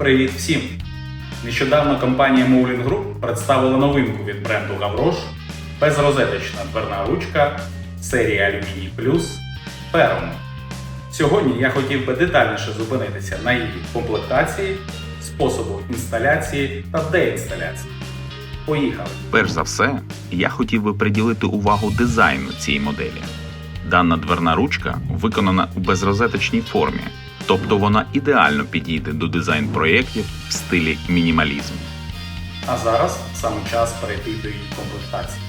Привіт всім! Нещодавно компанія Moving Group представила новинку від бренду Gavroche безрозеточна дверна ручка серії Aluminium Plus Ferrum. Сьогодні я хотів би детальніше зупинитися на її комплектації, способу інсталяції та деінсталяції. Поїхали! Перш за все, я хотів би приділити увагу дизайну цієї моделі. Дана дверна ручка виконана у безрозеточній формі, тобто вона ідеально підійде до дизайн-проєктів в стилі мінімалізм. А зараз саме час перейти до її комплектації.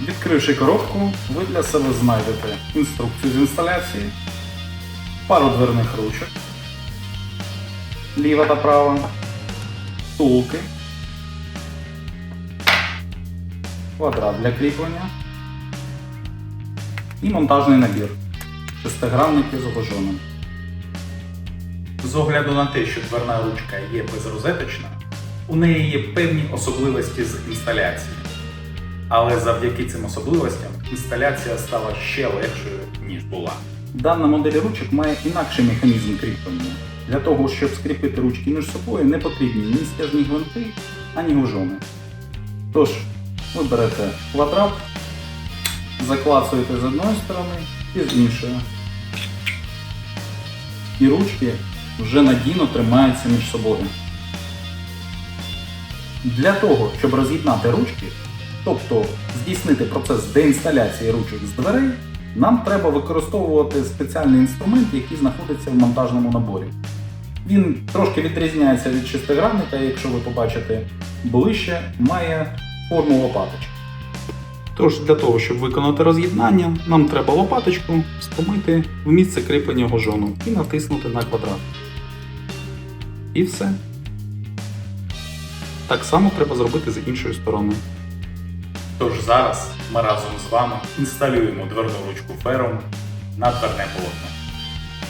Відкривши коробку, ви для себе знайдете інструкцію з інсталяції, пару дверних ручок, ліва та права, втулки, квадрат для кріплення і монтажний набір шестигранники з огожоном. З огляду на те, що дверна ручка є безрозеточна, у неї є певні особливості з інсталяції. Але завдяки цим особливостям інсталяція стала ще легшою, ніж була. Дана модель ручок має інакший механізм кріплення. Для того, щоб скріпити ручки між собою, не потрібні ні стяжні гвинти, ані гужони. Тож, ви берете квадрат, заклацуєте з одної сторони і з іншої. І ручки вже надійно тримаються між собою. Для того, щоб роз'єднати ручки, тобто здійснити процес деінсталяції ручок з дверей, нам треба використовувати спеціальний інструмент, який знаходиться в монтажному наборі. Він трошки відрізняється від шестигранника, якщо ви побачите ближче, має форму лопаточки. Тож для того, щоб виконати роз'єднання, нам треба лопаточку встромити в місце кріплення гожону і натиснути на квадрат. І все. Так само треба зробити з іншої сторони. Тож зараз ми разом з вами інсталюємо дверну ручку фером на дверне полотно.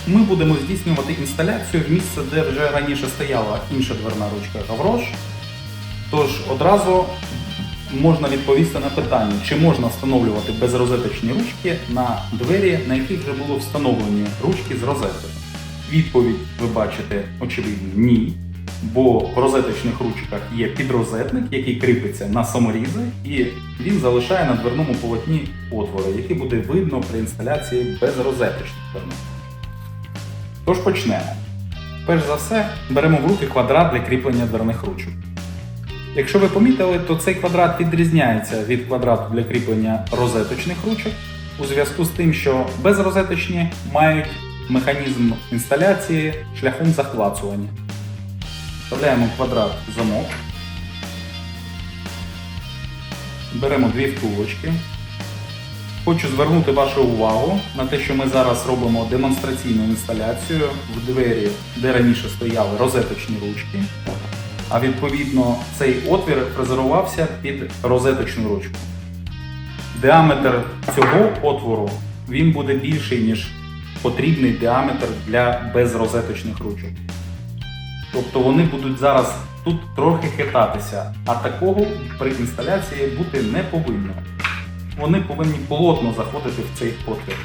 Ми будемо здійснювати інсталяцію в місце, де вже раніше стояла інша дверна ручка Гаврош. Тож одразу можна відповісти на питання, чи можна встановлювати безрозеточні ручки на двері, на яких вже було встановлені ручки з розеткою. Відповідь ви бачите, очевидно, ні. Бо в розеточних ручках є підрозетник, який кріпиться на саморізи, і він залишає на дверному полотні отвори, які буде видно при інсталяції безрозеточних дверних. Тож почнемо. Перш за все, беремо в руки квадрат для кріплення дверних ручок. Якщо ви помітили, то цей квадрат відрізняється від квадрату для кріплення розеточних ручок у зв'язку з тим, що безрозеточні мають механізм інсталяції шляхом захвацування. Вставляємо квадрат замок. Беремо дві втулочки. Хочу звернути вашу увагу на те, що ми зараз робимо демонстраційну інсталяцію в двері, де раніше стояли розеточні ручки. А відповідно цей отвір фрезерувався під розеточну ручку. Діаметр цього отвору він буде більший, ніж потрібний діаметр для безрозеточних ручок. Тобто вони будуть зараз тут трохи хитатися, а такого при інсталяції бути не повинно. Вони повинні плотно заходити в цей отвір.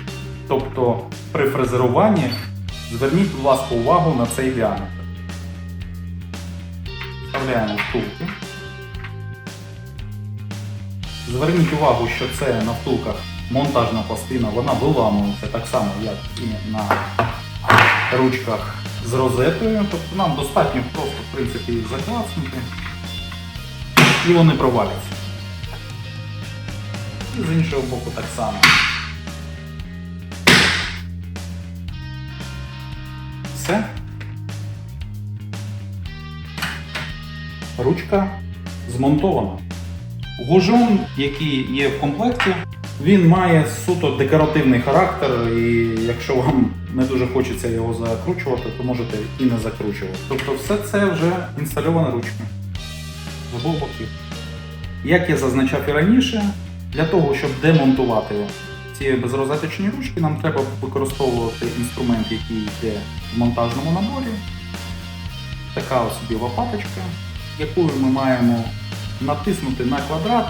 Тобто при фрезеруванні зверніть, будь ласка, увагу на цей діаметр. Вставляємо втулки. Зверніть увагу, що це на втулках монтажна пластина, вона виламується так само, як і на ручках з розетою. Тобто нам достатньо просто в принципі, їх заклацнути і вони проваляться. І з іншого боку так само. Все. Ручка змонтована. Гужон, який є в комплекті, він має суто декоративний характер, і якщо вам не дуже хочеться його закручувати, то можете і не закручувати. Тобто все це вже інстальована ручка з обох боків. Як я зазначав і раніше, для того, щоб демонтувати ці безрозеточні ручки, нам треба використовувати інструмент, який йде в монтажному наборі. Така ось собі лопаточка, якою ми маємо натиснути на квадрат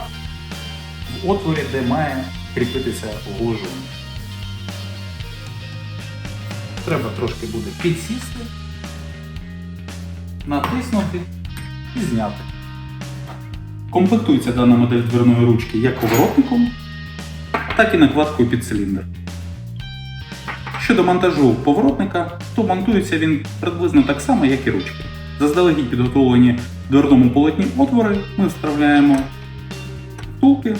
в отворі, де має кріпитися гужун. Треба трошки буде підсісти. натиснути і зняти. Комплектується дана модель дверної ручки як поворотником, так і накладкою під циліндр. Щодо монтажу поворотника, то монтується він приблизно так само, як і ручки. Заздалегідь підготовлені дверному полотні отвори ми вставляємо втулки,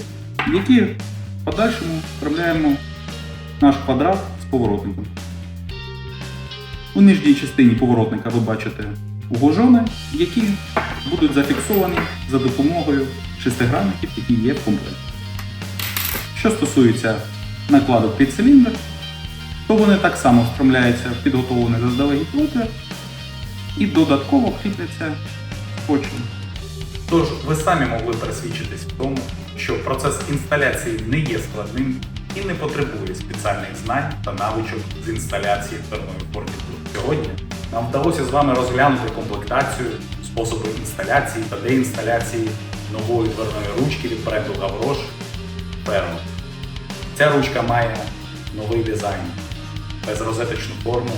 які в подальшому вправляємо наш квадрат з поворотником. У нижній частині поворотника ви бачите угожони, які будуть зафіксовані за допомогою шестигранників, які є в комплекті. Що стосується накладок під циліндр, то вони так само встромляються в підготовлений заздалегідь отвір і додатково кріпляться скотчем. Тож ви самі могли пересвідчитись в тому, що процес інсталяції не є складним і не потребує спеціальних знань та навичок з інсталяції дверної фортіки. Сьогодні нам вдалося з вами розглянути комплектацію, способи інсталяції та деінсталяції нової дверної ручки від бренду Gavroche Ferro. Ця ручка має новий дизайн, безрозеточну форму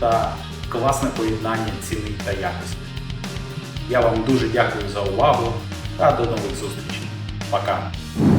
та класне поєднання ціни та якості. Я вам дуже дякую за увагу та до нових зустрічей. pra cá.